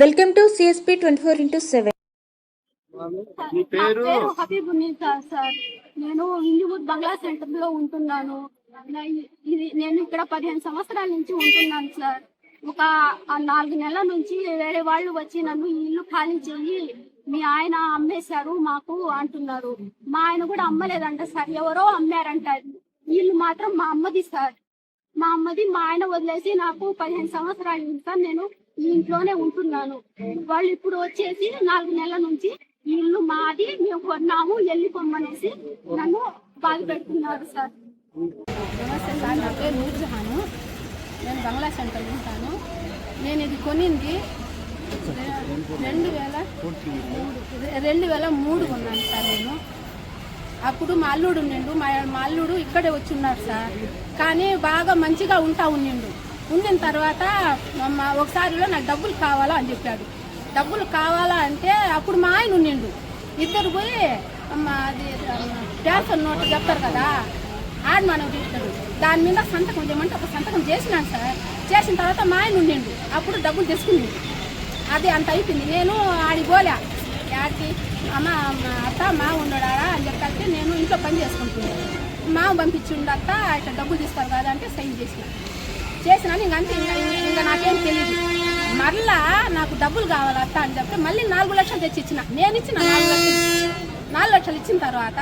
Welcome to CSP twenty four into seven మీ పేరు? Sir. నేను Indywood బంగ్లా సెంటర్లో ఉంటున్నాను ఇది నేను ఇక్కడ పదిహేను సంవత్సరాల నుంచి ఉంటున్నాను సార్. ఒక నాలుగు నెలల నుంచి వేరే వాళ్ళు వచ్చి నన్ను ఈ ఇల్లు ఖాళీ చెయ్యి మీ ఆయన అమ్మేశారు మాకు అంటున్నారు. మా ఆయన కూడా అమ్మలేదంట సార్. ఎవరో అమ్మారంట. ఈ ఇల్లు మాత్రం మా అమ్మది సార్. మా అమ్మది మా ఆయన వదిలేసి నాకు పదిహేను సంవత్సరాలు ఉంది నేను ఈ ఇంట్లోనే ఉంటున్నాను. వాళ్ళు ఇప్పుడు వచ్చేసి నాలుగు నెలల నుంచి ఇల్లు మాది మేము కొన్నాము వెళ్ళిపోమ్మనేసి నన్ను బాధ పెడుతున్నారు సార్. నమస్తే సార్ నా పేరు నూర్జహాను నేను బంగ్లా సెంటర్ ఉంటాను. నేను ఇది కొనింది రెండు వేల రెండు వేల మూడు కొన్నాను సార్ నేను. అప్పుడు మా అల్లుడు ఉండిండు. మా మా అల్లుడు ఇక్కడే వచ్చి ఉన్నాడు సార్. కానీ బాగా మంచిగా ఉంటా ఉండిండు. ఉండిన తర్వాత మా ఒకసారిలో నాకు డబ్బులు కావాలా అని చెప్పాడు. డబ్బులు కావాలా అంటే అప్పుడు మా ఆయన ఉండిండు. ఇద్దరు పోయి అమ్మ అది ట్యాన్సర్ నోట్ చెప్తారు కదా ఆడ మనం తీస్తాడు దాని మీద సంతకం చేయమంటే ఒక సంతకం చేసినాను సార్. చేసిన తర్వాత మా ఆయన ఉండిండు. అప్పుడు డబ్బులు తెచ్చుకుంది అది అంత అయిపోయింది. నేను ఆడిపోలే పోలే అమ్మ మా అత్త మా ఉండడారా అని చెప్పి నేను ఇంట్లో పని చేసుకుంటున్నాను మా పంపించి ఉండత్త ఇట్లా డబ్బులు తీస్తారు కదా అంటే సైన్ చేసిన. చేసినాను ఇంక అంతే ఇంకా ఇంకా నాకేం తెలియదు మరలా నాకు డబ్బులు కావాలి అత్త అని చెప్తే మళ్ళీ నాలుగు లక్షలు తెచ్చి ఇచ్చిన. నేను ఇచ్చిన నాలుగు లక్షలు నాలుగు లక్షలు ఇచ్చిన తర్వాత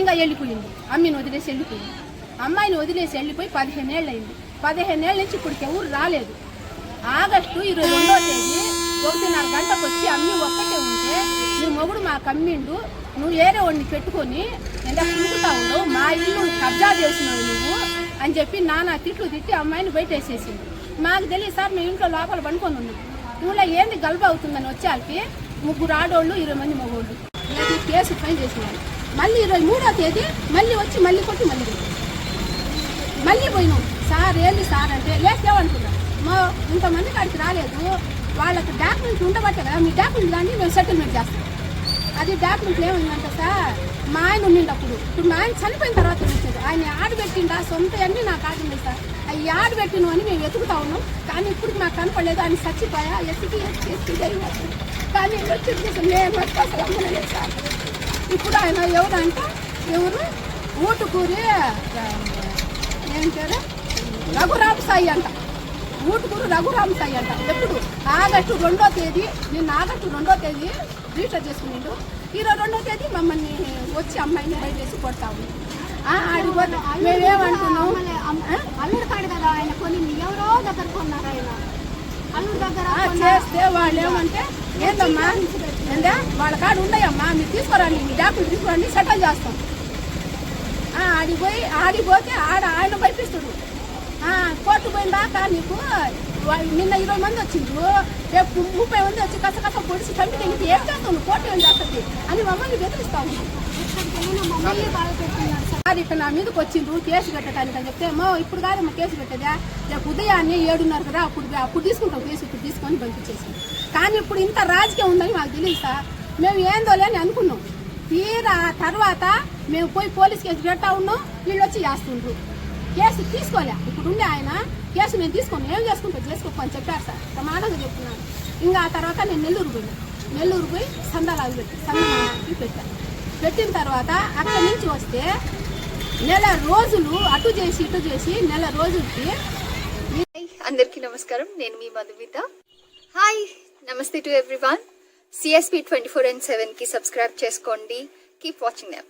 ఇంకా వెళ్ళిపోయింది. అమ్మిని వదిలేసి వెళ్ళిపోయింది. అమ్మాయిని వదిలేసి వెళ్ళిపోయి పదిహేను ఏళ్ళు అయింది పదిహేను ఏళ్ళ నుంచి ఇప్పటికి ఎవరు రాలేదు. ఆగస్టు ఇరవై రెండో తేదీ ఒకటిన్నర గంటకు వచ్చి అమ్మి ఒక్కటే ఉంటే నీ మొగుడు మాకు అమ్మిండు నువ్వు ఏరే వాడిని పెట్టుకొని ఎంత పులుకుతావు మా ఇల్లు కబ్జా చేసినావు నువ్వు అని చెప్పి నానా తిట్లు తిట్టి అమ్మాయిని బయట వేసేసింది మాకు తెలియదు సార్ మేము ఇంట్లో లోపల పండుకొని ఉన్నాం నువ్వులో ఏంది గల్బ అవుతుందని వచ్చేకి ముగ్గురు ఆడోళ్ళు ఇరవై మంది మగోళ్ళు. నేను కేసు ఫైన్ చేసినాను మళ్ళీ ఇరవై మూడో తేదీ మళ్ళీ వచ్చి మళ్ళీ కొట్టి మళ్ళీ మళ్ళీ పోయినాం. సార్ ఏంది సార్ అంటే లేకేమంటున్నా మా ఇంతమంది కాడికి రాలేదు. వాళ్ళకి డాక్యుమెంట్ ఉండబట్టే కదా మీ డాక్యుమెంట్ దాన్ని మేము సెటిల్మెంట్ చేస్తాం. అది డాక్యుమెంట్లు ఏమైందంటే సార్? మా ఆయన ఉండిండు అప్పుడు ఇప్పుడు మా ఆయన చనిపోయిన తర్వాత వచ్చాడు ఆయన యాడ్ పెట్టిండా? సొంత అన్నీ నాకు ఆడింది సార్. అవి యాడ్ పెట్టిను అని మేము వెతుకుతా ఉన్నాం. కానీ ఇప్పుడు మాకు కనపడలేదు. ఆయన చచ్చిపోయా? ఎత్తికి ఎత్తి ఎత్తి కానీ వచ్చి మేము అసలు అమ్మలేదు సార్. ఇప్పుడు ఆయన ఎవరంట? ఎవరు? ఊటుకూరి ఏం పేరు? రఘురామ సాయి అంట. ఊటుకూరు రఘురామ్ సాయి అంట. ఎప్పుడు? ఆగస్టు రెండో తేదీ నిన్న ఆగస్టు రెండో తేదీ రిజిస్టర్ చేసుకునిండు ఇరవై రెండో తేదీ మమ్మల్ని వచ్చి అమ్మాయిని బయట వేసి కొడతాము ఆడిపోతే మేమేమంటున్నాం? అల్లుడు కాడు కదా ఆయన కొని ఎవరో దగ్గర కొన్నారు ఆయన. అల్లుడు దగ్గర చేస్తే వాళ్ళు ఏమంటే ఏందమ్మా? ఏందా? వాళ్ళ కాడ ఉన్నాయమ్మా మీరు తీసుకురండి మీ డాక్టర్ తీసుకురండి సెటిల్ చేస్తాం. ఆడిపోయి ఆడిపోతే ఆడ ఆయన పంపిస్తుడు. ఆ, కోర్టు పోయిన దాకా నీకు నిన్న ఇరవై మంది వచ్చిండ్రు. రేపు ముప్పై మంది వచ్చి కస కస పొడిచి చంపితే నీకు ఏం చేస్తావు? నువ్వు కోర్టు ఏం చేస్తుంది అని మమ్మల్ని బెదిరిస్తాము మమ్మల్ని సార్ ఇక్కడ నా మీదకి వచ్చిండ్రు కేసు కట్టడానికి అని చెప్తే మో ఇప్పుడు కాదు మా కేసు పెట్టదా? రేపు ఉదయాన్నే ఏడున్నర కదా అప్పుడు అప్పుడు తీసుకుంటాం కేసు ఇప్పుడు తీసుకొని పంపించేసి. కానీ ఇప్పుడు ఇంత రాజకీయం ఉందని మాకు తెలియదు సార్. మేము ఏందో లేని అనుకున్నాం. తీరా తర్వాత మేము పోయి పోలీస్ కేసు పెట్టా ఉన్నాం వీళ్ళు వచ్చి చేస్తుండ్రు. కేసు తీసుకోలే. ఇప్పుడు ఉండే ఆయన కేసు నేను తీసుకోను ఏం చేసుకుంటా? చేసుకోకపోని చెప్పారు సార్. ప్రమాణంగా చెప్తున్నాను. ఇంకా ఆ తర్వాత నేను నెల్లూరు పోయినా. నెల్లూరు పోయి సందాలు పెట్టి సందాలు పెట్టాను పెట్టిన తర్వాత అక్కడి నుంచి వస్తే నెల రోజులు అటు చేసి ఇటు చేసి నెల రోజులకి అందరికీ నమస్కారం. నేను మీ మధుమిత. హాయ్ నమస్తే to everyone. CSP twenty four and సెవెన్కి సబ్స్క్రైబ్ చేసుకోండి. Keep watching them